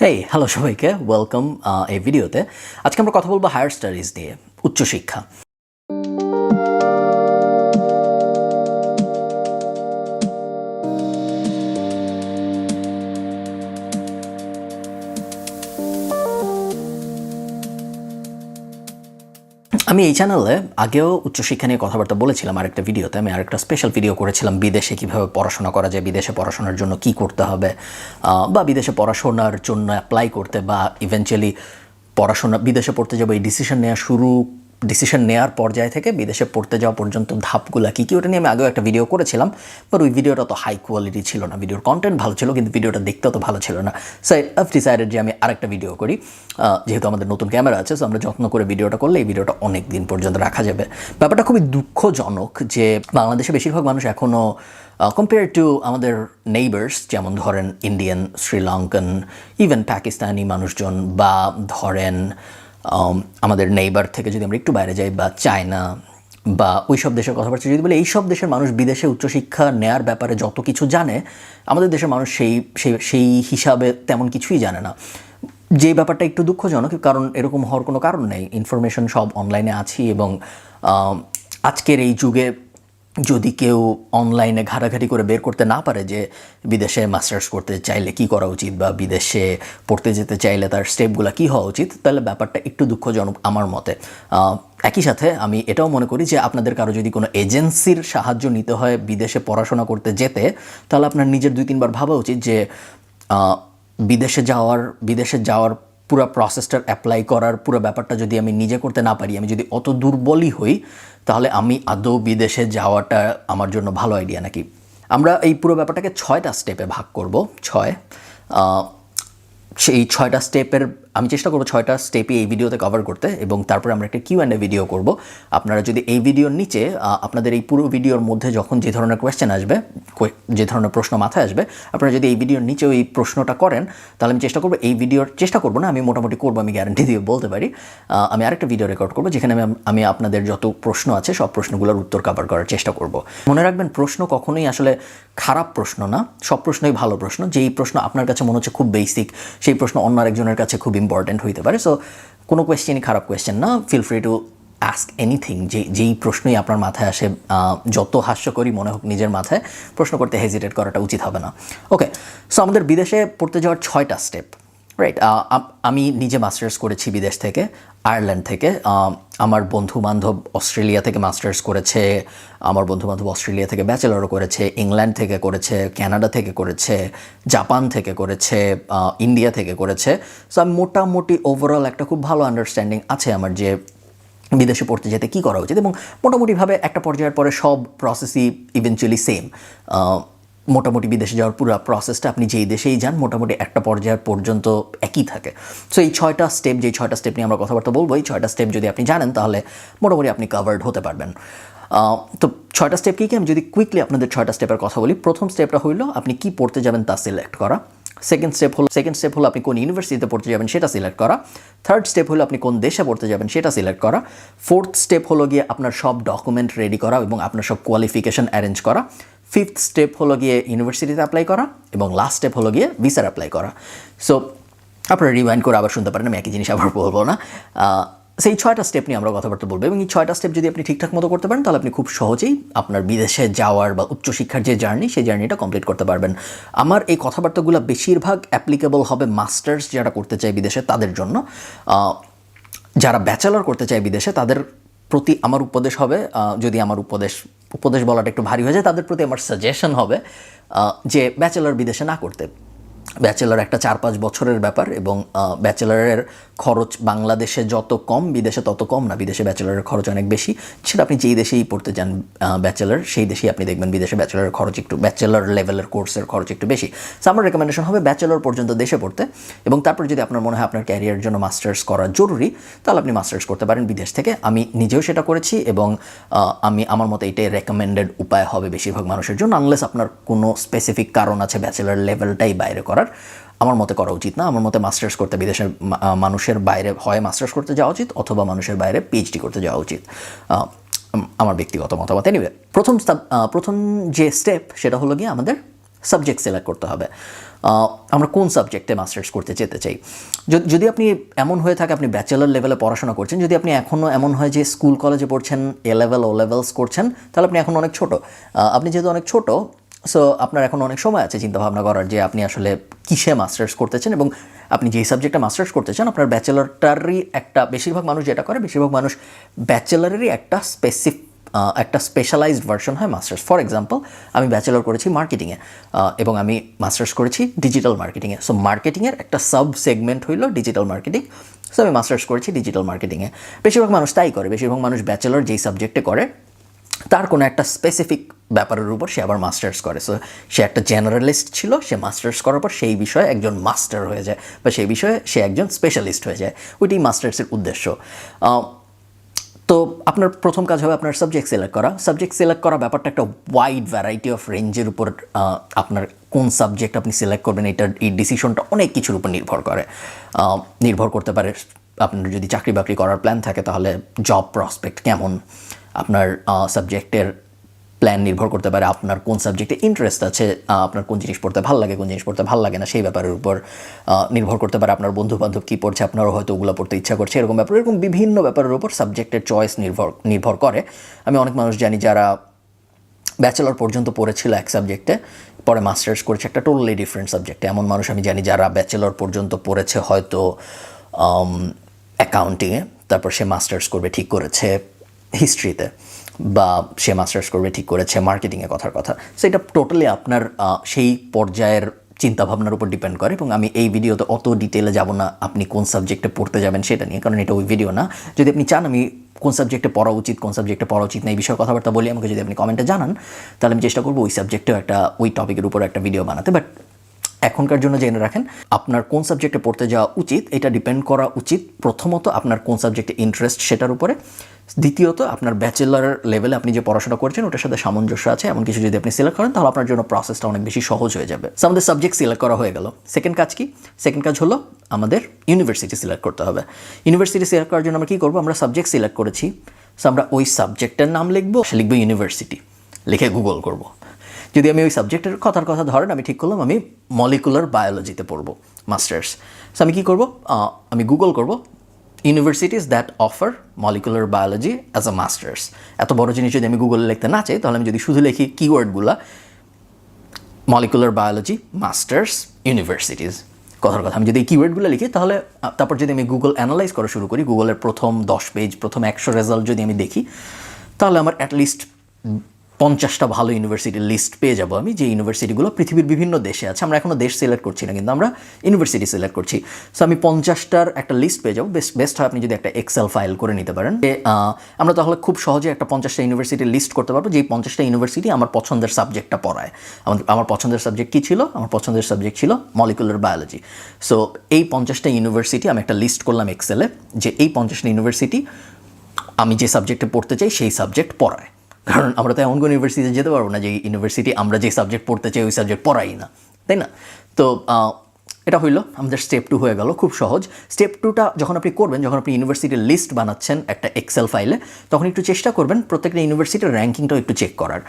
হেই hello সবাইকে welcome এই ভিডিওতে আজকে আমরা কথা বলব হায়ার স্টাডিজ নিয়ে উচ্চশিক্ষা। আমি এই চ্যানেলে আগেও উচ্চশিক্ষা নিয়ে কথাবার্তা বলেছিলাম আরেকটা ভিডিওতে আমি আরেকটা স্পেশাল ভিডিও করেছিলাম, বিদেশে কীভাবে পড়াশোনা করা যায়, বিদেশে পড়াশোনার জন্য কি করতে হবে বা বিদেশে পড়াশোনার জন্য অ্যাপ্লাই করতে, বা ইভেনচুয়ালি পড়াশোনা, বিদেশে পড়তে যাব, এই ডিসিশন নেওয়া শুরু ডিসিশন নেওয়ার পর্যায় থেকে বিদেশে পড়তে যাওয়া পর্যন্ত ধাপগুলা কী কী, ওটা নিয়ে আমি আগেও একটা ভিডিও করেছিলাম বাট ওই ভিডিওটা তো হাই কোয়ালিটি ছিল না। ভিডিওর কন্টেন্ট ভালো ছিল, কিন্তু ভিডিওটা দেখতে তো ভালো ছিল না। সো আই ডিসাইডেড যে আমি আরেকটা ভিডিও করি। যেহেতু আমাদের নতুন ক্যামেরা আছে সো আমরা যত্ন করে ভিডিওটা করলে এই ভিডিওটা অনেক দিন পর্যন্ত রাখা যাবে। ব্যাপারটা খুবই দুঃখজনক যে বাংলাদেশে বেশিরভাগ মানুষ এখনও কম্পেয়ার টু আমাদের নেইবার্স যেমন ধরেন ইন্ডিয়ান শ্রীলঙ্কান ইভেন পাকিস্তানি মানুষজন, বা ধরেন আমাদের নেইবার থেকে যদি আমরা একটু বাইরে যাই বা চায়না বা ওই সব দেশের কথাবার্তা যদি বলি এই সব দেশের মানুষ বিদেশে উচ্চশিক্ষা নেয়ার ব্যাপারে যত কিছু জানে, আমাদের দেশের মানুষ সেই সেই সেই হিসাবে তেমন কিছুই জানে না। যে ব্যাপারটা একটু দুঃখজনক, কারণ এরকম হওয়ার কোনো কারণ নেই। ইনফরমেশন সব অনলাইনে আছি এবং আজকের এই যুগে যদি কেউ অনলাইনে ঘাটাঘাটি করে বের করতে না পারে যে বিদেশে মাস্টার্স করতে চাইলে কি করা উচিত বা বিদেশে পড়তে যেতে চাইলে তার স্টেপগুলো কি হওয়া উচিত, তাহলে ব্যাপারটা একটু দুঃখজনক আমার মতে। একই সাথে আমি এটাও মনে করি যে আপনাদের কারও যদি কোনো এজেন্সির সাহায্য নিতে হয় বিদেশে পড়াশোনা করতে যেতে, তাহলে আপনার নিজের দুই তিনবার ভাবা উচিত যে বিদেশে যাওয়ার বিদেশে যাওয়ার পুরো প্রসেসটার অ্যাপ্লাই করার পুরো ব্যাপারটা যদি আমি নিজে করতে না পারি, আমি যদি অত দুর্বলই হই, তাহলে আমি আদৌ বিদেশে যাওয়াটা আমার জন্য ভালো আইডিয়া নাকি? আমরা এই পুরো ব্যাপারটাকে ছয়টা স্টেপে ভাগ করব, ছয়। সেই ছয়টা স্টেপের আমি চেষ্টা করব ছয়টা স্টেপই এই ভিডিওতে কভার করতে এবং তারপরে আমরা একটা কিউ অ্যান্ড এ ভিডিও করব। আপনারা যদি এই ভিডিওর নিচে আপনাদের এই পুরো ভিডিওর মধ্যে যখন যে ধরনের কোয়েশ্চেন আসবে যে ধরনের প্রশ্ন মাথায় আসবে, আপনারা যদি এই ভিডিওর নিচে এই প্রশ্নটা করেন, তাহলে আমি চেষ্টা করব এই ভিডিওর চেষ্টা করব না, আমি মোটামুটি করব, আমি গ্যারান্টি দিয়ে বলতে পারি। আমি আরেকটা ভিডিও রেকর্ড করব, যেখানে আমি আমি আপনাদের যত প্রশ্ন আছে, সব প্রশ্নগুলোর উত্তর কভার করার চেষ্টা করব। মনে রাখবেন, প্রশ্ন কখনোই আসলে খারাপ প্রশ্ন না, সব প্রশ্নই ভালো প্রশ্ন। যেই প্রশ্ন আপনার কাছে মনে হচ্ছে খুব বেসিক সেই প্রশ্ন অন্য আরেকজনের কাছে খুব ইম্পর্ট্যান্ট হইতে পারে। সো কোনো কোয়েশ্চেনই খারাপ কোয়েশ্চেন না। Feel free to ask anything যে, যেই প্রশ্নই আপনার মাথায় আসে যত হাস্যকরী মনে হোক নিজের মাথায়, প্রশ্ন করতে হেজিটেট করাটা উচিত হবে না। ওকে সো আমাদের বিদেশে পড়তে যাওয়ার ছয়টা স্টেপ রাইট আমি নিজে মাস্টার্স করেছি বিদেশ থেকে। আয়ারল্যান্ড থেকে আমার বন্ধু বান্ধব অস্ট্রেলিয়া থেকে মাস্টার্স করেছে, আমার বন্ধু বান্ধব অস্ট্রেলিয়া থেকে ব্যাচেলরও করেছে, ইংল্যান্ড থেকে করেছে, কানাডা থেকে করেছে, জাপান থেকে করেছে ইন্ডিয়া থেকে করেছে। সো আমি মোটামুটি ওভারঅল একটা খুব ভালো আন্ডারস্ট্যান্ডিং আছে আমার যে বিদেশে পড়তে যেতে কী করা উচিত এবং মোটামুটিভাবে একটা পর্যায়ের পরে সব প্রসেসই ইভেনচুয়ালি সেম মোটামুটি বিদেশে যাওয়ার পুরো প্রসেসটা আপনি যেই দেশেই যান, মোটামুটি একটা পর্যায়ের পর্যন্ত একই থাকে। সো এই ছয়টা স্টেপ যেই ছয়টা স্টেপ নিয়ে আমরা কথাবার্তা বলব, এই ছয়টা স্টেপ যদি আপনি জানেন, তাহলে মোটামুটি আপনি কাভার্ড হতে পারবেন। তো ছয়টা স্টেপ কী কি? আমি যদি কুইকলি আপনাদের ছয়টা স্টেপের কথা বলি, প্রথম স্টেপটা হইল আপনি কি পড়তে যাবেন তা সিলেক্ট করা। সেকেন্ড স্টেপ হলো সেকেন্ড স্টেপ হলো আপনি কোন ইউনিভার্সিটিতে পড়তে যাবেন সেটা সিলেক্ট করা। থার্ড স্টেপ হলো আপনি কোন দেশে পড়তে যাবেন সেটা সিলেক্ট করা। ফোর্থ স্টেপ হলো গিয়ে আপনার সব ডকুমেন্ট রেডি করা এবং আপনার সব কোয়ালিফিকেশন অ্যারেঞ্জ করা। ফিফথ স্টেপ হলো গিয়ে ইউনিভার্সিটিতে অ্যাপ্লাই করা এবং লাস্ট স্টেপ হলো গিয়ে ভিসার অ্যাপ্লাই করা। সো আপনারা রিমাইন্ড করে আবার শুনতে পারেন, আমি একই জিনিস আবার বলব না। সেই ছয়টা স্টেপ নিয়ে আমরা কথাবার্তা বলব এবং এই ছয়টা স্টেপ যদি আপনি ঠিকঠাক মতো করতে পারেন, তাহলে আপনি খুব সহজেই আপনার বিদেশে যাওয়ার বা উচ্চশিক্ষার যে জার্নি সেই জার্নিটা কমপ্লিট করতে পারবেন। আমার এই কথাবার্তাগুলো বেশিরভাগ অ্যাপ্লিকেবল হবে মাস্টার্স যারা করতে চায় বিদেশে, তাদের জন্য। যারা ব্যাচেলর করতে চায় বিদেশে, তাদের প্রতি আমার উপদেশ হবে। যদি আমার উপদেশ উপদেশ বলাটা একটু ভারী হয়ে যায়, তাদের প্রতি আমার সাজেশন হবে যে ব্যাচেলার বিদেশে না করতে। ব্যাচেলার একটা চার পাঁচ বছরের ব্যাপার এবং ব্যাচেলরের খরচ বাংলাদেশে যত কম, বিদেশে তত কম না, বিদেশে ব্যাচেলরের খরচ অনেক বেশি। সেটা আপনি যেই দেশেই পড়তে চান ব্যাচেলর, সেই দেশেই আপনি দেখবেন বিদেশে ব্যাচেলরের খরচ একটু, ব্যাচেলার লেভেলের কোর্সের খরচ একটু বেশি। সো আমার রেকমেন্ডেশন হবে ব্যাচেলর পর্যন্ত দেশে পড়তে এবং তারপর যদি আপনার মনে হয় আপনার ক্যারিয়ারের জন্য মাস্টার্স করা জরুরি, তাহলে আপনি মাস্টার্স করতে পারেন বিদেশ থেকে। আমি নিজেও সেটা করেছি এবং আমি আমার মতে এটাই রেকমেন্ডেড উপায় হবে বেশিরভাগ মানুষের জন্য আনলেস আপনার কোনো স্পেসিফিক কারণ আছে ব্যাচেলর লেভেলটাই বাইরে করার। আমার মতে করা উচিত না। আমার মতে মাস্টার্স করতে বিদেশের মানুষের বাইরে হয় মাস্টার্স করতে যাওয়া উচিত অথবা মানুষের বাইরে পিএইচডি করতে যাওয়া উচিত। আমার ব্যক্তিগত মতামত। এনিওয়ে প্রথম প্রথম যে স্টেপ সেটা হলো গিয়ে আমাদের সাবজেক্ট সিলেক্ট করতে হবে। আমরা কোন সাবজেক্টে মাস্টার্স করতে যেতে চাই? যদি আপনি এমন হয়ে থাকে, আপনি ব্যাচেলার লেভেলে পড়াশোনা করছেন, যদি আপনি এখনও এমন হয় যে স্কুল কলেজে পড়ছেন এ লেভেল ও লেভেলস করছেন, তাহলে আপনি এখন অনেক ছোট। আপনি যেহেতু অনেক ছোট সো আপনার এখন অনেক সময় আছে চিন্তা ভাবনা করার যে আপনি আসলে কিসে মাস্টার্স করতেছেন এবং আপনি যেই সাবজেক্টে মাস্টার্স করতে চান আপনার ব্যাচেলারটারই একটা, বেশিরভাগ মানুষ যেটা করে, বেশিরভাগ মানুষ ব্যাচেলারেরই একটা স্পেসিফিক একটা স্পেশালাইজড ভার্সন হয় মাস্টার্স। ফর এক্সাম্পল আমি ব্যাচেলর করেছি মার্কেটিংয়ে এবং আমি মাস্টার্স করেছি ডিজিটাল মার্কেটিংয়ে সো মার্কেটিংয়ের একটা সাব সেগমেন্ট হইল ডিজিটাল মার্কেটিং সো আমি মাস্টার্স করেছি ডিজিটাল মার্কেটিংয়ে বেশিরভাগ মানুষ তাই করে, বেশিরভাগ মানুষ ব্যাচেলর যেই সাবজেক্টে করে তার কোনো একটা স্পেসিফিক ব্যাপারের উপর সে আবার মাস্টার্স করে। সো সে একটা জেনারেলিস্ট ছিল, সে মাস্টার্স করার পর সেই বিষয়ে একজন মাস্টার হয়ে যায় বা সেই বিষয়ে সে একজন স্পেশালিস্ট হয়ে যায়। ওইটি মাস্টার্সের উদ্দেশ্য। তো আপনার প্রথম কাজ হবে আপনার সাবজেক্ট সিলেক্ট করা। সাবজেক্ট সিলেক্ট করা ব্যাপারটা একটা ওয়াইড ভ্যারাইটি অফ রেঞ্জের উপর আপনার কোন সাবজেক্ট আপনি সিলেক্ট করবেন এটার এই ডিসিশনটা অনেক কিছুর উপর নির্ভর করে। নির্ভর করতে পারে আপনার যদি চাকরি বাকরি করার প্ল্যান থাকে, তাহলে জব প্রসপেক্ট কেমন? আপনার সাবজেক্টের প্ল্যান নির্ভর করতে পারে আপনার কোন সাবজেক্টে ইন্টারেস্ট আছে আপনার কোন জিনিস পড়তে ভালো লাগে, কোন জিনিস পড়তে ভালো লাগে না, সেই ব্যাপারের উপর নির্ভর করতে পারে আপনার বন্ধু বান্ধব কী পড়ছে, আপনারও হয়তো ওগুলো পড়তে ইচ্ছা করছে, এরকম ব্যাপার, এরকম বিভিন্ন ব্যাপারের উপর সাবজেক্টের চয়েস নির্ভর নির্ভর করে। আমি অনেক মানুষ জানি যারা ব্যাচেলর পর্যন্ত পড়েছিল এক সাবজেক্টে পরে মাস্টার্স করেছে, একটা টোটালি ডিফারেন্ট সাবজেক্টে এমন মানুষ আমি জানি যারা ব্যাচেলর পর্যন্ত পড়েছে হয়তো অ্যাকাউন্টিংয়ে তারপর সে মাস্টার্স করবে, ঠিক করেছে। হিস্ট্রিতে বা সে মাস্টার্স করবে, ঠিক করেছে মার্কেটিংয়ে কথার কথা। সো এটা টোটালি আপনার সেই পর্যায়ের চিন্তাভাবনার উপর ডিপেন্ড করে এবং আমি এই ভিডিওতে অত ডিটেলে যাব না আপনি কোন সাবজেক্টে পড়তে যাবেন সেটা নিয়ে, কারণ এটা ওই ভিডিও না। যদি আপনি চান আমি কোন সাবজেক্টে পড়া উচিত, কোন সাবজেক্টে পড়া উচিত না, এই বিষয়ে কথাবার্তা বলি, আমাকে যদি আপনি কমেন্টে জানান, তাহলে আমি চেষ্টা করব ওই সাবজেক্টেও একটা, ওই টপিকের উপর একটা ভিডিও বানাতে। বাট এখনকার জন্য জেনে রাখেন, আপনার কোন সাবজেক্টে পড়তে যাওয়া উচিত, এটা ডিপেন্ড করা উচিত, প্রথমত আপনার কোন সাবজেক্টে ইন্টারেস্ট সেটার উপরে, দ্বিতীয়ত আপনার ব্যাচেলার লেভেলে আপনি যে পড়াশোনা করছেন, ওটার সাথে সামঞ্জস্য আছে, এমন কিছু যদি আপনি সিলেক্ট করেন, তাহলে আপনার জন্য প্রসেসটা অনেক বেশি সহজ হয়ে যাবে। আমাদের সাবজেক্ট সিলেক্ট করা হয়ে গেল। সেকেন্ড কাজ কি? সেকেন্ড কাজ হলো আমাদের ইউনিভার্সিটি সিলেক্ট করতে হবে। ইউনিভার্সিটি সিলেক্ট করার জন্য আমরা কী করব? আমরা সাবজেক্ট সিলেক্ট করেছি। সো আমরা ওই সাবজেক্টের নাম লিখব সে লিখব ইউনিভার্সিটি লিখে গুগল করব। যদি আমি ওই সাবজেক্টের কথার কথা ধরেন, আমি ঠিক করলাম, আমি মলিকুলার বায়োলজিতে পড়ব মাস্টার্স সো আমি কী করব? আমি গুগল করব universities that offer molecular biology as a masters এত বড় জিনিস যদি আমি গুগলে লিখতে না চাই, তাহলে আমি যদি শুধু লিখি কিওয়ার্ডগুলো মলিকুলার বায়োলজি মাস্টার্স ইউনিভার্সিটিজ কথার কথা, আমি যদি এই কিওয়ার্ডগুলো লিখি, তাহলে তারপর যদি আমি গুগল অ্যানালাইজ করা শুরু করি গুগলের প্রথম দশ পেজ প্রথম একশো রেজাল্ট যদি আমি দেখি, তাহলে আমার অ্যাটলিস্ট পঞ্চাশটা ভালো ইউনিভার্সিটির লিস্ট পেয়ে যাব আমি, যে ইউনিভার্সিটিগুলো পৃথিবীর বিভিন্ন দেশে আছে। আমরা এখনও দেশ সিলেক্ট করছি না, কিন্তু আমরা ইউনিভার্সিটি সিলেক্ট করছি। সো আমি পঞ্চাশটার একটা লিস্ট পেয়ে যাব। বেস্ট বেস্ট হয় আপনি যদি একটা এক্সেল ফাইল করে নিতে পারেন। আমরা তাহলে খুব সহজে একটা পঞ্চাশটা ইউনিভার্সিটির লিস্ট করতে পারব, যেই পঞ্চাশটা ইউনিভার্সিটি আমার পছন্দের সাবজেক্টটা পড়ায়। আমার আমার পছন্দের সাবজেক্ট কী ছিল? আমার পছন্দের সাবজেক্ট ছিল মলিকুলার বায়োলজি সো এই পঞ্চাশটা ইউনিভার্সিটি আমি একটা লিস্ট করলাম এক্সেলে যে এই পঞ্চাশটা ইউনিভার্সিটি আমি যে সাবজেক্টে পড়তে চাই, সেই সাবজেক্ট পড়ায়। কারণ আমরা তো এমন কোনো ইউনিভার্সিটিতে যেতে পারব না যে ইউনিভার্সিটি আমরা যে সাবজেক্ট পড়তে চাই, ওই সাবজেক্ট পড়াই না, তাই না? তো এটা হইল আমাদের স্টেপ টু হয়ে গেল, খুব সহজ। স্টেপ টুটা যখন আপনি করবেন, যখন আপনি ইউনিভার্সিটির লিস্ট বানাচ্ছেন একটা এক্সেল ফাইলে তখন একটু চেষ্টা করবেন প্রত্যেকটা ইউনিভার্সিটির র্যাঙ্কিংটাও একটু চেক করার।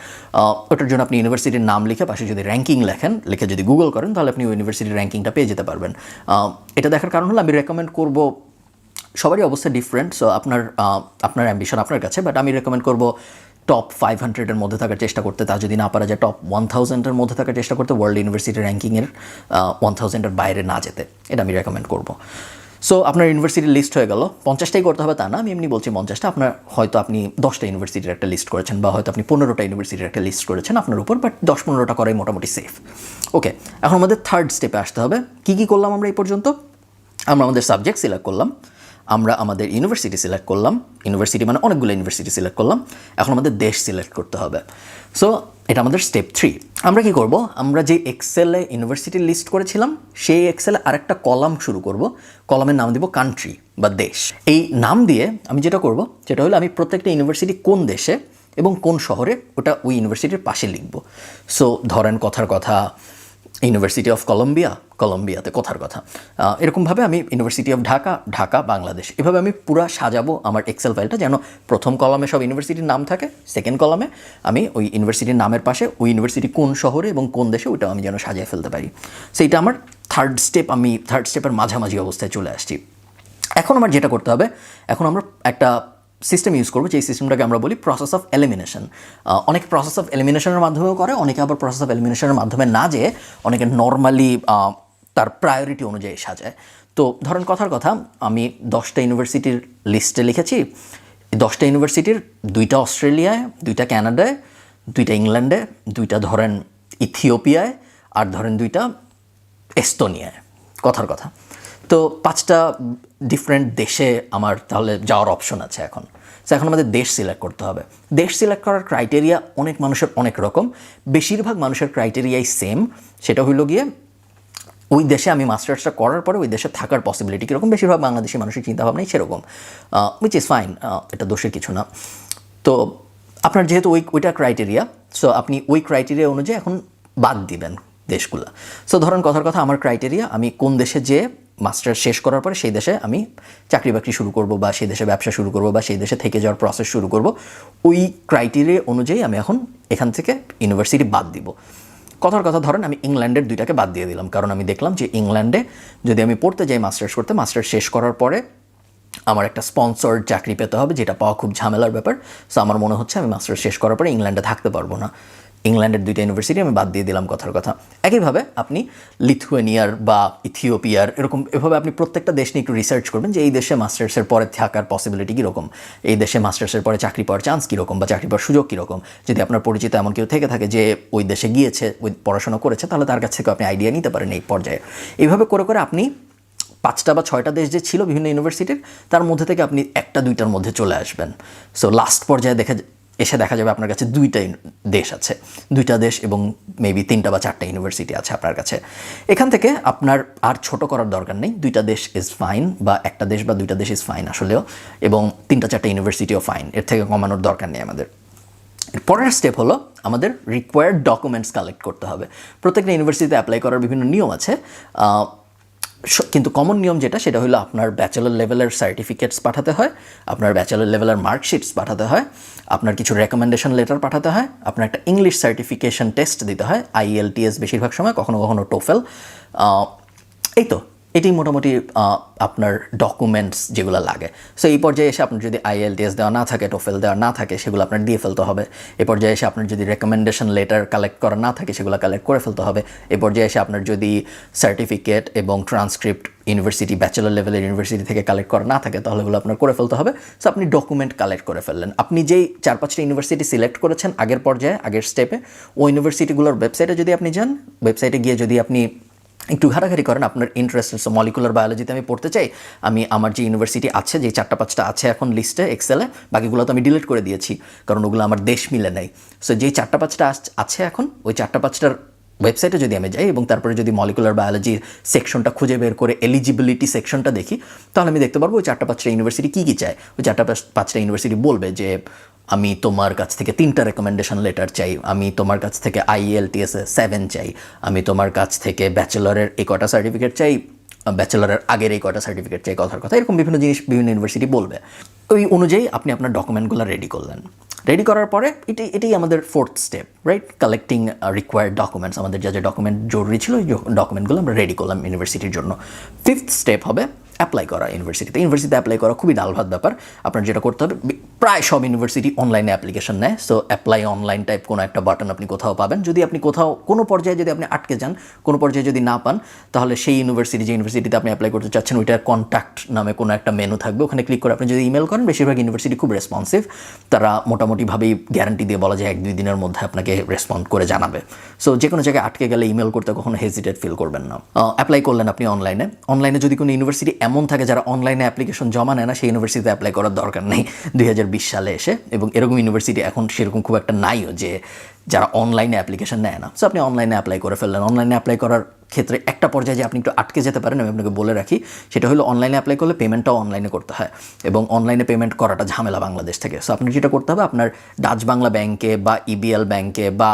ওটার জন্য আপনি ইউনিভার্সিটির নাম লিখে পাশে যদি র্যাঙ্কিং লেখেন, লিখে যদি গুগল করেন, তাহলে আপনি ইউনিভার্সিটির র্যাঙ্কিংটা পেয়ে যেতে পারবেন। এটা দেখার কারণ হলো আমি রেকমেন্ড করব, সবারই অবস্থা ডিফারেন্ট সো আপনার আপনার অ্যাম্বিশন আপনার কাছে বাট আমি রেকমেন্ড করব টপ ফাইভ হান্ড্রেডের মধ্যে থাকার চেষ্টা করতে, তা যদি না পারা যায় টপ ওয়ান থাউজেন্ডের মধ্যে থাকার চেষ্টা করতে ওয়ার্ল্ড ইউনিভার্সিটি র্যাঙ্কিংয়ের ওয়ান থাউজেন্ডের বাইরে না যেতে। এটা আমি রেকমেন্ড করব। সো আপনার ইউনিভার্সিটির লিস্ট হয়ে গেল। পঞ্চাশটাই করতে হবে তা না, আমি এমনি বলছি পঞ্চাশটা। আপনার হয়তো আপনি দশটা ইউনিভার্সিটির একটা লিস্ট করেছেন, বা হয়তো আপনি পনেরোটা ইউনিভার্সিটির একটা লিস্ট করেছেন আপনার উপর বাট দশ পনেরোটা করাই মোটামুটি সেফ ওকে এখন আমাদের থার্ড স্টেপে আসতে হবে। কী কী করলাম আমরা এই পর্যন্ত? আমরা আমাদের সাবজেক্ট সিলেক্ট করলাম। আমরা আমাদের ইউনিভার্সিটি সিলেক্ট করলাম। ইউনিভার্সিটি মানে অনেকগুলো ইউনিভার্সিটি সিলেক্ট করলাম। এখন আমাদের দেশ সিলেক্ট করতে হবে। সো এটা আমাদের স্টেপ থ্রি আমরা কি করব? আমরা যে এক্সেলে ইউনিভার্সিটি লিস্ট করেছিলাম, সেই এক্সেলে আরেকটা কলাম শুরু করব। কলামের নাম দিব কান্ট্রি বা দেশ। এই নাম দিয়ে আমি যেটা করব যেটা হলো আমি প্রত্যেকটা ইউনিভার্সিটি কোন দেশে এবং কোন শহরে ওটা ওই ইউনিভার্সিটির পাশে লিখব। সো ধরেন কথার কথা ইউনিভার্সিটি অফ কলম্বিয়া কলম্বিয়াতে কথার কথা। এরকমভাবে আমি ইউনিভার্সিটি অফ ঢাকা ঢাকা বাংলাদেশ এভাবে আমি পুরা সাজাবো আমার এক্সেল ফাইলটা যেন প্রথম কলামে সব ইউনিভার্সিটির নাম থাকে সেকেন্ড কলামে আমি ওই ইউনিভার্সিটির নামের পাশে ওই ইউনিভার্সিটি কোন শহরে এবং কোন দেশে ওইটাও আমি যেন সাজিয়ে ফেলতে পারি। সেইটা আমার থার্ড স্টেপ আমি থার্ড স্টেপের মাঝামাঝি অবস্থায় চলে আসছি। এখন আমার যেটা করতে হবে, এখন আমরা একটা সিস্টেম ইউজ করব, যেই সিস্টেমটাকে আমরা বলি প্রসেস অফ এলিমিনেশন অনেকে প্রসেস অফ এলিমিনেশনের মাধ্যমেও করে, অনেকে আবার প্রসেস অফ এলিমিনেশনের মাধ্যমে না যেয়ে অনেকে নর্মালি তার প্রায়োরিটি অনুযায়ী সাজায়। তো ধরেন কথার কথা, আমি দশটা ইউনিভার্সিটির লিস্টে লিখেছি। দশটা ইউনিভার্সিটির দুইটা অস্ট্রেলিয়ায়, দুইটা কানাডায়, দুইটা ইংল্যান্ডে, দুইটা ধরেন ইথিওপিয়ায়, আর ধরেন দুইটা এস্তোনিয়ায়। কথার কথা। তো পাঁচটা ডিফারেন্ট দেশে আমার তাহলে যাওয়ার অপশন আছে এখন। তো এখন আমাদের দেশ সিলেক্ট করতে হবে। দেশ সিলেক্ট করার ক্রাইটেরিয়া অনেক মানুষের অনেক রকম। বেশিরভাগ মানুষের ক্রাইটেরিয়াই সেম সেটা হইল গিয়ে, ওই দেশে আমি মাস্টার্সটা করার পরে ওই দেশে থাকার পসিবিলিটি কীরকম? বেশিরভাগ বাংলাদেশি মানুষের চিন্তাভাবনাই সেরকম। উইচ ইজ ফাইন এটা দোষের কিছু না। তো আপনার যেহেতু ওই, ওইটা ক্রাইটেরিয়া সো আপনি ওই ক্রাইটেরিয়া অনুযায়ী এখন বাদ দিবেন দেশগুলো। সো ধরেন কথার কথা, আমার ক্রাইটেরিয়া আমি কোন দেশে যে মাস্টার শেষ করার পরে সেই দেশে আমি চাকরি বাকরি শুরু করব বা সেই দেশে ব্যবসা শুরু করব বা সেই দেশে থেকে যাওয়ার প্রসেস শুরু করব। ওই ক্রাইটেরিয়া অনুযায়ী আমি এখন এখান থেকে ইউনিভার্সিটি বাদ দিব। কথার কথা ধরেন আমি ইংল্যান্ডের দুইটাকে বাদ দিয়ে দিলাম। কারণ আমি দেখলাম যে ইংল্যান্ডে যদি আমি পড়তে যাই মাস্টার্স করতে, মাস্টার্স শেষ করার পরে আমার একটা স্পন্সর চাকরি পেতে হবে, যেটা পাওয়া খুব ঝামেলার ব্যাপার। সো আমার মনে হচ্ছে আমি মাস্টার্স শেষ করার পরে ইংল্যান্ডে থাকতে পারব না। ইংল্যান্ডের দুইটা ইউনিভার্সিটি আমি বাদ দিয়ে দিলাম কথার কথা। একইভাবে আপনি লিথুয়েনিয়ার বা ইথিওপিয়ার এরকম, এভাবে আপনি প্রত্যেকটা দেশ নিয়ে একটু রিসার্চ করবেন যে এই দেশে মাস্টার্সের পরে থাকার পসিবিলিটি কীরকম? এই দেশে মাস্টার্সের পরে চাকরি পাওয়ার চান্স কীরকম বা চাকরি পাওয়ার সুযোগ কীরকম? যদি আপনার পরিচিত এমন কেউ থেকে থাকে যে ওই দেশে গিয়েছে, ওই পড়াশোনা করেছে, তাহলে তার কাছ থেকে আপনি আইডিয়া নিতে পারেন এই পর্যায়ে। এইভাবে করে করে আপনি পাঁচটা বা ছয়টা দেশ যে ছিল বিভিন্ন ইউনিভার্সিটির তার মধ্যে থেকে আপনি একটা দুইটার মধ্যে চলে আসবেন। সো লাস্ট পর্যায়ে দেখা এসে দেখা যাবে আপনার কাছে দুইটা দেশ আছে। দুইটা দেশ এবং মেবি তিনটা বা চারটা ইউনিভার্সিটি আছে আপনার কাছে। এখান থেকে আপনার আর ছোট করার দরকার নেই। দুইটা দেশ ইজ ফাইন বা একটা দেশ বা দুইটা দেশ ইজ ফাইন আসলেও এবং তিনটা চারটা ইউনিভার্সিটিও ফাইন এর থেকে কমানোর দরকার নেই আমাদের। পরের স্টেপ হলো আমাদের রিকোয়ার্ড ডকুমেন্টস কালেক্ট করতে হবে। প্রত্যেকটা ইউনিভার্সিটিতে অ্যাপ্লাই করার বিভিন্ন নিয়ম আছে। কিন্তু কমন নিয়ম যেটা, সেটা হলো আপনার ব্যাচেলর লেভেলের সার্টিফিকেটস পাঠাতে হয়, আপনার ব্যাচেলার লেভেলের মার্কশিটস পাঠাতে হয়, আপনার কিছু রেকমেন্ডেশন লেটার পাঠাতে হয়, আপনার একটা ইংলিশ সার্টিফিকেশন টেস্ট দিতে হয় আইএলটিএস বেশিরভাগ সময়, কখনো কখনো টোফেল এই তো। এটি মোটামুটি আপনার ডকুমেন্টস যেগুলো লাগে। সো এই পর্যায়ে এসে আপনার যদি আইএলটিএস দেওয়া না থাকে টোফেল দেওয়া না থাকে, সেগুলো আপনার দিয়ে ফেলতে হবে। এ পর্যায়ে এসে আপনার যদি রেকমেন্ডেশন লেটার কালেক্ট করা না থাকে, সেগুলো কালেক্ট করে ফেলতে হবে। এ পর্যায়ে এসে আপনার যদি সার্টিফিকেট এবং ট্রান্সক্রিপ্ট ইউনিভার্সিটি ব্যাচেলার লেভেলের ইউনিভার্সিটি থেকে কালেক্ট করা না থাকে, তাহলে ওগুলো আপনার করে ফেলতে হবে। সো আপনি ডকুমেন্ট কালেক্ট করে ফেললেন। আপনি যেই চার পাঁচটা ইউনিভার্সিটি সিলেক্ট করেছেন আগের পর্যায়ে, আগের স্টেপে ওই ইউনিভার্সিটিগুলোর ওয়েবসাইটে যদি আপনি যান ওয়েবসাইটে গিয়ে যদি আপনি একটু ঘাটাঘাটি করেন, আপনার ইন্টারেস্ট সো মলিকুলার বায়োলজিতে আমি পড়তে চাই। আমি আমার যে ইউনিভার্সিটি আছে, যে চারটা পাঁচটা আছে এখন লিস্টে এক্সেলে বাকিগুলো তো আমি ডিলিট করে দিয়েছি, কারণ ওগুলো আমার দেশ মিলে নেই। সো যেই চারটা পাঁচটা আছে এখন, ওই চারটা পাঁচটার ওয়েবসাইটে যদি আমি যাই এবং তারপরে যদি মলিকুলার বায়োলজির সেকশনটা খুঁজে বের করে এলিজিবিলিটি সেকশনটা দেখি, তাহলে আমি দেখতে পারব ওই চারটা পাঁচটা ইউনিভার্সিটি কী কী চায়। ওই চারটা পাঁচ- পাঁচটা ইউনিভার্সিটি বলবে যে আমি তোমার কাছ থেকে তিনটা রেকমেন্ডেশন লেটার চাই। আমি তোমার কাছ থেকে আইএলটিএস সেভেন চাই। আমি তোমার কাছ থেকে ব্যাচেলরের এই কটা সার্টিফিকেট চাই ব্যাচেলরের আগের এই কটা সার্টিফিকেট চাই, কথার কথা। এরকম বিভিন্ন জিনিস বিভিন্ন ইউনিভার্সিটি বলবে। ওই অনুযায়ী আপনি আপনার ডকুমেন্টগুলো রেডি করলেন। রেডি করার পরে এটি এটাই আমাদের fourth step right collecting required documents আমাদের যা যা ডকুমেন্ট জরুরি ছিল ওই ডকুমেন্টগুলো আমরা রেডি করলাম ইউনিভার্সিটির জন্য। ফিফথ স্টেপ হবে অ্যাপ্লাই করা ইউনিভার্সিটিতে ইউনিভার্সিটিতে অ্যাপ্লাই করা খুবই ডাল ভাত ব্যাপার। আপনার যেটা করতে হবে, প্রায় সব ইউনিভার্সিটি অনলাইনে অ্যাপ্লিকেশন নেয়। সো অ্যাপ্লাই অনলাইন টাইপ কোনো একটা বাটন আপনি কোথাও পাবেন। যদি আপনি কোথাও, কোনো পর্যায়ে যদি আপনি আটকে যান, কোনো পর্যায়ে যদি না পান, তাহলে সেই ইউনিভার্সিটি যে ইউনিভার্সিটিতে আপনি অ্যাপ্লাই করতে চাচ্ছেন, ওইটার কন্ট্যাক্ট নামে কোনো একটা মেনু থাকবে। ওখানে ক্লিক করে আপনি যদি ইমেল করেন, বেশিরভাগ ইউনিভার্সিটি খুব রেসপন্সিভ তারা মোটামুটিভাবেই গ্যারান্টি দিয়ে বলা যায় এক, দুই দিনের মধ্যে আপনাকে রেসপন্ড করে জানাবে। সো যে কোনো জায়গায় আটকে গেলে ইমেল করতে কখনো হেজিটেট ফিল করবেন না। অ্যাপ্লাই করলেন আপনি অনলাইনে অনলাইনে যদি কোনো ইউনিভার্সিটি এমন থাকে যারা অনলাইনে অ্যাপ্লিকেশন জমা নেয় না, সেই ইউনিভার্সিটিতে অ্যাপ্লাই করার দরকার নেই। দুই হাজার বিশ সালে এসে এবং এরকম ইউনিভার্সিটি এখন সেরকম খুব একটা নাইও যে যারা অনলাইনে অ্যাপ্লিকেশন নেয় না। সো আপনি অনলাইনে অ্যাপ্লাই করে ফেললেন। অনলাইনে অ্যাপ্লাই করার ক্ষেত্রে একটা পর্যায়ে যে আপনি একটু আটকে যেতে পারেন, আমি আপনাকে বলে রাখি, সেটা হলো অনলাইনে অ্যাপ্লাই করলে পেমেন্টটাও অনলাইনে করতে হয় এবং অনলাইনে পেমেন্ট করাটা ঝামেলা বাংলাদেশ থেকে। সো আপনি যেটা করতে হবে, আপনার ডাচ বাংলা ব্যাংকে বা ইবিএল ব্যাংকে বা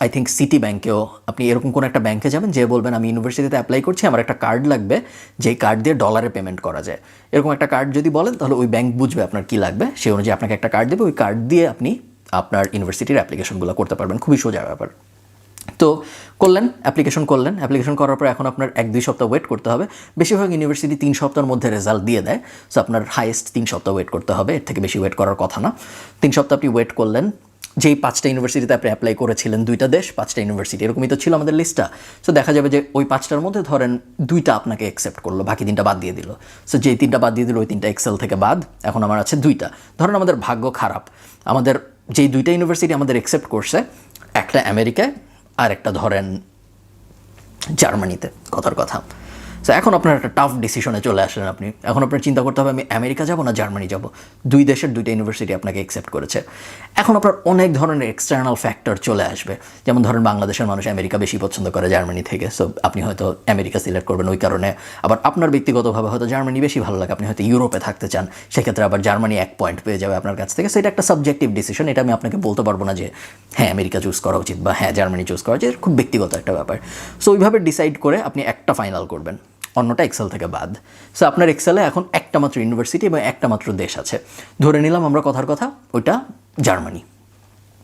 আই থিঙ্ক সিটি ব্যাংকেও আপনি এরকম কোনো একটা ব্যাংকে যাবেন, যে বলবেন, আমি ইউনিভার্সিটিতে অ্যাপ্লাই করছি, আমার একটা কার্ড লাগবে, যেই কার্ড দিয়ে ডলারে পেমেন্ট করা যায়। এরকম একটা কার্ড যদি বলেন, তাহলে ওই ব্যাংক বুঝবে আপনার কী লাগবে। সেই অনুযায়ী আপনাকে একটা কার্ড দেবে, ওই কার্ড দিয়ে আপনি আপনার ইউনিভার্সিটির অ্যাপ্লিকেশনগুলো করতে পারবেন। খুবই সোজা ব্যাপার। তো করলেন অ্যাপ্লিকেশন করলেন। অ্যাপ্লিকেশন করার পর এখন আপনার এক দুই সপ্তাহ ওয়েট করতে হবে। বেশিরভাগ ইউনিভার্সিটি তিন সপ্তাহের মধ্যে রেজাল্ট দিয়ে দেয়। সো আপনার হাইয়েস্ট তিন সপ্তাহ ওয়েট করতে হবে। এর থেকে বেশি ওয়েট করার কথা না। তিন সপ্তাহ আপনি ওয়েট করলেন। যেই পাঁচটা ইউনিভার্সিটিতে আপনি অ্যাপ্লাই করেছিলেন দুইটা দেশ, পাঁচটা ইউনিভার্সিটি এরকমই তো ছিল আমাদের লিস্টটা সো দেখা যাবে যে ওই পাঁচটার মধ্যে ধরেন দুইটা আপনাকে অ্যাকসেপ্ট করল, বাকি তিনটা বাদ দিয়ে দিল। সো যেই তিনটা বাদ দিয়ে দিল, ওই তিনটা এক্সেল থেকে বাদ, এখন আমার আছে দুইটা। ধরেন আমাদের ভাগ্য খারাপ। আমাদের যেই দুইটা ইউনিভার্সিটি আমাদের অ্যাকসেপ্ট করছে, একটা আমেরিকায় আর একটা ধরেন জার্মানিতে কথার কথা। তো এখন আপনার একটা টাফ ডিসিশনে চলে আসলেন আপনি। এখন আপনার চিন্তা করতে হবে, আমি আমেরিকা যাব না জার্মানি যাব? দুই দেশের দুইটা ইউনিভার্সিটি আপনাকে অ্যাকসেপ্ট করেছে। এখন আপনার অনেক ধরনের এক্সটার্নাল ফ্যাক্টর চলে আসবে। যেমন ধরেন বাংলাদেশের মানুষ আমেরিকা বেশি পছন্দ করে জার্মানি থেকে। সো আপনি হয়তো আমেরিকা সিলেক্ট করবেন ওই কারণে। আবার আপনার ব্যক্তিগতভাবে হয়তো জার্মানি বেশি ভালো লাগে। আপনি হয়তো ইউরোপে থাকতে চান। সেক্ষেত্রে আবার জার্মানি এক পয়েন্ট পেয়ে যাবে আপনার কাছ থেকে। সো এটা একটা সাবজেক্টিভ ডিসিশন এটা আমি আপনাকে বলতে পারব না যে হ্যাঁ আমেরিকা চুজ করা উচিত বা হ্যাঁ জার্মানি চুজ করা উচিত। খুব ব্যক্তিগত একটা ব্যাপার। সো ওইভাবে ডিসাইড করে আপনি একটা ফাইনাল করবেন। অন্যটা এক্সেল থেকে বাদ। সো আপনার এক্সেলে এখন একটা মাত্র ইউনিভার্সিটি এবং একটা মাত্র দেশ আছে। ধরে নিলাম আমরা কথার কথা, ওইটা জার্মানি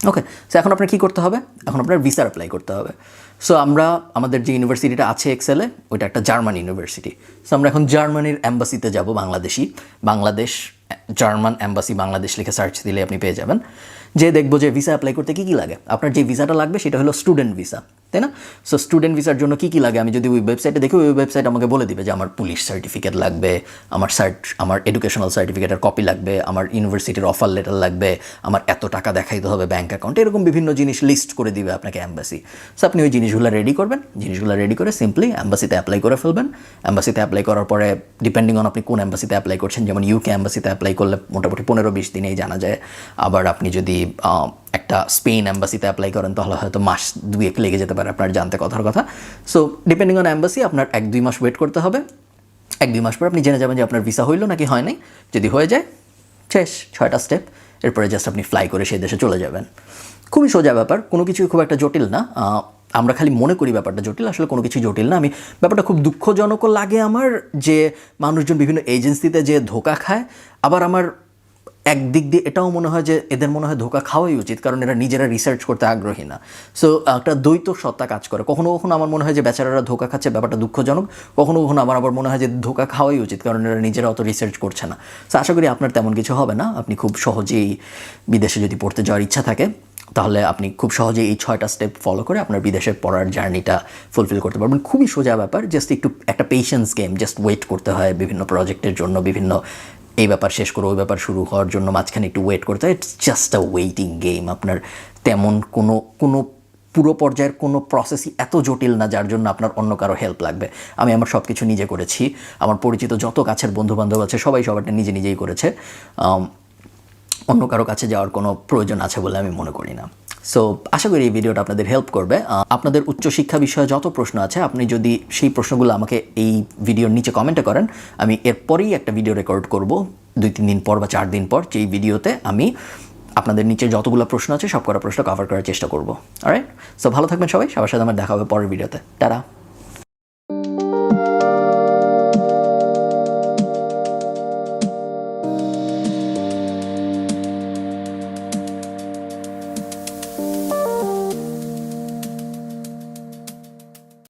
ওকে সো এখন আপনার কী করতে হবে? এখন আপনার ভিসার অ্যাপ্লাই করতে হবে। সো আমরা, আমাদের যে ইউনিভার্সিটিটা আছে এক্সেলে ওইটা একটা জার্মান ইউনিভার্সিটি সো আমরা এখন জার্মানির অ্যাম্বাসিতে যাব, বাংলাদেশি। বাংলাদেশ জার্মান অ্যাম্বাসি বাংলাদেশ লিখে সার্চ দিলে আপনি পেয়ে যাবেন। যে দেখব যে ভিসা অ্যাপ্লাই করতে কী কী লাগে। আপনার যে ভিসাটা লাগবে, সেটা হলো স্টুডেন্ট ভিসা তাই না? সো স্টুডেন্ট ভিসার জন্য কী কী লাগে? আমি যদি ওই ওয়েবসাইটে দেখি, ওই ওয়েবসাইট আমাকে বলে দিবে যে আমার পুলিশ সার্টিফিকেট লাগবে, আমার সার্ট আমার এডুকেশনাল সার্টিফিকেটের কপি লাগবে, আমার ইউনিভার্সিটির অফার লেটার লাগবে, আমার এত টাকা দেখাইতে হবে ব্যাঙ্ক অ্যাকাউন্ট এরকম বিভিন্ন জিনিস লিস্ট করে দিবে আপনাকে অ্যাম্বাসি সো আপনি ওই জিনিসগুলো রেডি করবেন, জিনিসগুলো রেডি করে সিম্পলি অ্যাম্বাসিতে অ্যাপ্লাই করে ফেলবেন। অ্যাম্বাসিতে অ্যাপ্লাই করার পরে ডিপেন্ডিং অন আপনি কোন অ্যাম্বাসিতে অ্যাপ্লাই করছেন, যেমন ইউকে অ্যাম্বাসিতে অ্যাপ্লাই করলে মোটামুটি পনেরো বিশ দিনেই জানা যায়। আবার আপনি যদি একটা স্পেন অ্যাম্বাসিতে অ্যাপ্লাই করেন, তাহলে হয়তো মাস দুয়েক লেগে যেতে পারে। আপনার জানতে কথার কথা। সো ডিপেন্ডিং অন অ্যাম্বাসি আপনার এক দুই মাস ওয়েট করতে হবে। এক দুই মাস পর আপনি জেনে যাবেন যে আপনার ভিসা হইল নাকি হয় নাই। যদি হয়ে যায়, শেষ, ছয়টা স্টেপ এরপরে জাস্ট আপনি ফ্লাই করে সেই দেশে চলে যাবেন। খুবই সোজা ব্যাপার, কোনো কিছুই খুব একটা জটিল না। আমরা খালি মনে করি ব্যাপারটা জটিল, আসলে কোনো কিছু জটিল না। আমি ব্যাপারটা খুব দুঃখজনকও লাগে আমার যে মানুষজন বিভিন্ন এজেন্সিতে যে ধোকা খায়। আবার আমার একদিক দিয়ে এটাও মনে হয় যে এদের মনে হয় ধোকা খাওয়াই উচিত, কারণ এরা নিজেরা রিসার্চ করতে আগ্রহী না। সো একটা দ্বৈত সত্তা কাজ করে। কখনো কখনো আমার মনে হয় যে বেচারারা ধোকা খাচ্ছে, ব্যাপারটা দুঃখজনক। কখনো কখনো আমার আবার মনে হয় যে ধোকা খাওয়াই উচিত, কারণ এরা নিজেরা অত রিসার্চ করছে না। সো আশা করি আপনার তেমন কিছু হবে না। আপনি খুব সহজেই বিদেশে যদি পড়তে যাওয়ার ইচ্ছা থাকে, তাহলে আপনি খুব সহজেই এই ছয়টা স্টেপ ফলো করে আপনার বিদেশে পড়ার জার্নিটা ফুলফিল করতে পারবেন। খুবই সোজা ব্যাপার জাস্ট একটু একটা পেশেন্স গেম জাস্ট ওয়েট করতে হয় বিভিন্ন প্রজেক্টের জন্য, বিভিন্ন এই ব্যাপার শেষ করে, ওই ব্যাপার শুরু হওয়ার জন্য মাঝখানে একটু ওয়েট করতে হয় it's just a waiting game আপনার তেমন কোনো কোনো পুরো পর্যায়ের কোনো প্রসেসই এত জটিল না, যার জন্য আপনার অন্য কারও হেল্প লাগবে। আমি আমার সব কিছু নিজে করেছি। আমার পরিচিত যত কাছের বন্ধুবান্ধব আছে, সবাই সবারটা নিজে নিজেই করেছে। অন্য কারও কাছে যাওয়ার কোনো প্রয়োজন আছে বলে আমি মনে করি না। সো আশা করি এই ভিডিওটা আপনাদের হেল্প করবে। আপনাদের উচ্চশিক্ষা বিষয়ে যত প্রশ্ন আছে, আপনি যদি সেই প্রশ্নগুলো আমাকে এই ভিডিওর নিচে কমেন্টে করেন, আমি এরপরেই একটা ভিডিও রেকর্ড করব, দুই, তিন দিন পর বা চার দিন পর, যেই ভিডিওতে আমি আপনাদের নিচে যতগুলো প্রশ্ন আছে সব করা প্রশ্ন কভার করার চেষ্টা করব। রাইট সো ভালো থাকবেন সবাই, সবার সাথে আমার দেখা হবে পরের ভিডিওতে টাটা!